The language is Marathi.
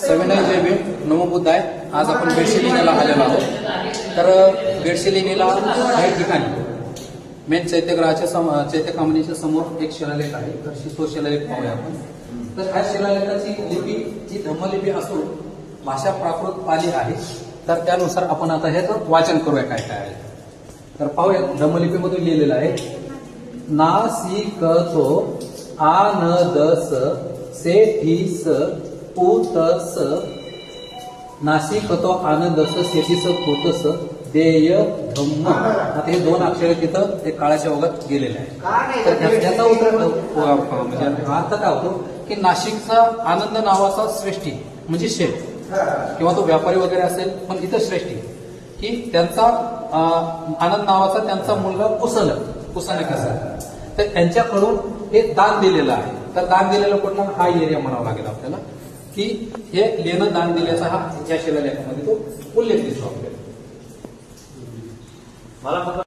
सविनय जय भीम नमो बुद्ध आहे आज आपण बेडशिलिनीला आलेलो आहोत. तर बेडशिलिनीला काही ठिकाणी मेन चैत्यग्रहाच्या सम चैत्यकामनीच्या समोर एक शिलालेख आहे. तर तो शिलालेख पाहूया आपण. तर ह्या शिलालेखाची लिपी जी धम्मलिपी असून भाषा प्राकृत पाली आहे. तर त्यानुसार आपण आता ह्याचं वाचन करूया काय काय आहे. तर पाहूया धम्मलिपीमधून लिहिलेलं आहे. ना सी क तो आ न द स से ठी स उ त स नाशिक तो आनंद स सेठी स पोत स देय धम्म. आता हे दोन अक्षरे तिथं ते काळाच्या ओघात गेलेले आहे तर उत्तर म्हणजे अर्थ काय होतो? की नाशिकचा आनंद नावाचा श्रेष्ठी म्हणजे शेठ किंवा तो व्यापारी वगैरे असेल पण इथं श्रेष्ठी. की त्यांचा आनंद नावाचा त्यांचा मुलगा कुसलक कुसलक असेल तर त्यांच्याकडून हे दान दिलेलं आहे. तर दान दिलेलं कुठला? हा एरिया म्हणावा लागेल आपल्याला. की हे लेणं दान दिल्याचा हा या शिलालेखामध्ये तो उल्लेख दिसतो आपल्याला मला